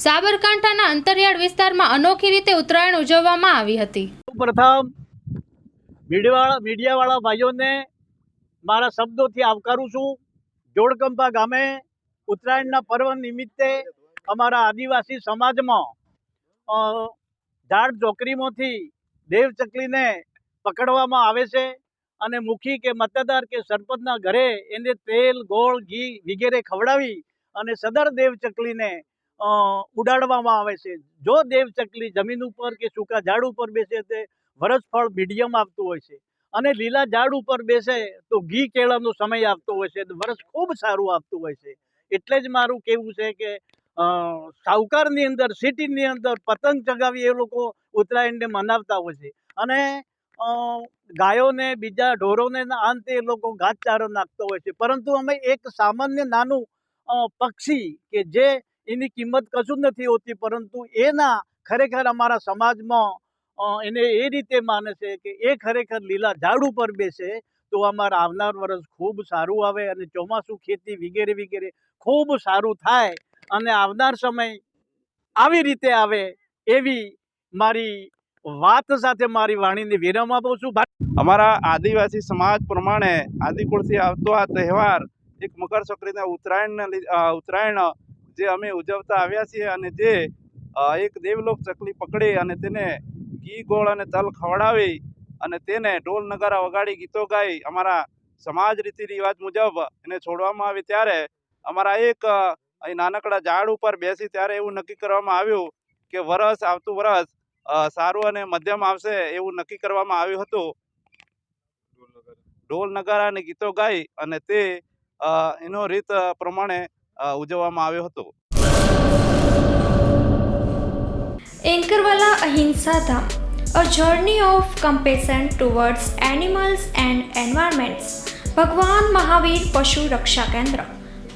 સાબરકાંઠાના અંતરિયાળ વિસ્તારમાં અનોખી રીતે ઉત્તરાયણ ઉજવવામાં આવી હતી. પ્રથમ મીડિયાવાળા મીડિયાવાળા ભાઈઓને મારા શબ્દોથી આવકારું છું. જોડકંપા ગામે ઉત્તરાયણના પર્વ નિમિત્તે અમારા આદિવાસી સમાજમાં ઝાડ ચોકરીમાંથી દેવચકલીને પકડવામાં આવે છે અને મુખી કે મતદાર કે સરપંચના ઘરે એને તેલ ગોળ ઘી વગેરે ખવડાવી અને સદર દેવ ચકલીને અ, ઉડાડવામાં આવે છે. જો દેવ ચકલી જમીન ઉપર કે સૂકા ઝાડ ઉપર બેસે તે વરસફળ મીડિયમ આપતું હોય છે. અને લીલા ઝાડ ઉપર બેસે તો ઘી કેળાનો સમય આપતો હોય છે. વરસ ખૂબ સારું આપતું હોય છે. એટલે જ મારું કહેવું છે કે સાવકારની અંદર, સિટીની અંદર પતંગ ચગાવી એ લોકો ઉત્તરાયણને મનાવતા હોય છે. અને ગાયોને, બીજા ઢોરોને અંતે એ લોકો ઘાસચારો નાખતો હોય છે. પરંતુ અમે એક સામાન્ય નાનું પક્ષી કે જે એની કિંમત કશું નથી હોતી, પરંતુ એના ખરેખર અમારા સમાજમાં એને એ રીતે માને છે કે એ ખરેખર લીલા ઝાડ ઉપર બેસે તો અમારા આવનાર વર્ષ ખૂબ સારું આવે અને ચોમાસું ખેતી વગેરે વગેરે ખૂબ સારું થાય અને આવનાર સમય આવી રીતે આવે એવી મારી વાત સાથે મારી વાણીને વિરામ આપું છું. અમારા આદિવાસી સમાજ પ્રમાણે આદિકુળથી આવતો આ તહેવાર એક મકર સંક્રાંતિ ઉત્તરાયણ ઉત્તરાયણ જે અમે ઉજવતા આવ્યા છીએ અને જે એક દેવલોક ચકલી પકડી અને તેને ઘી, ગોળ અને તલ ખવડાવી અને તેને ઢોલ નગારા વગાડી ગીતો ગાઈ અમારા સમાજ રીતિ રિવાજ મુજબ એને છોડવામાં આવી. ત્યારે અમારા એક અહીં નાનકડા ઝાડ ઉપર બેસી ત્યારે એવું નક્કી કરવામાં આવ્યું કે વરસ આવતું વરસ સારું અને મધ્યમ આવશે એવું નક્કી કરવામાં આવ્યું હતું. ઢોલ નગારા અને ગીતો ગાઈ અને તે એનો રીત પ્રમાણે ઉજવવામાં આવ્યો હતો. એન્કરવાલા Ahimsa Dham, a journey of compassion towards animals and environments Bhagwan Mahavir Pashu Raksha Kendra,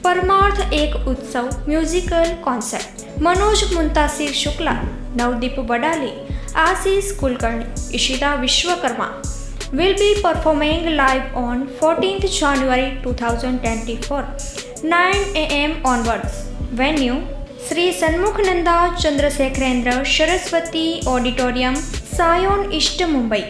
Parmarth એક ઉત્સવ musical concert Manoj Muntashir Shukla, Navdeep Badali Ashish Kulkarni, Ishita Vishwakarma, will be performing live on 14th January 2024 9 am onwards. Venue Shri Shanmukhananda Chandrashekarendra Saraswati auditorium Sion east Mumbai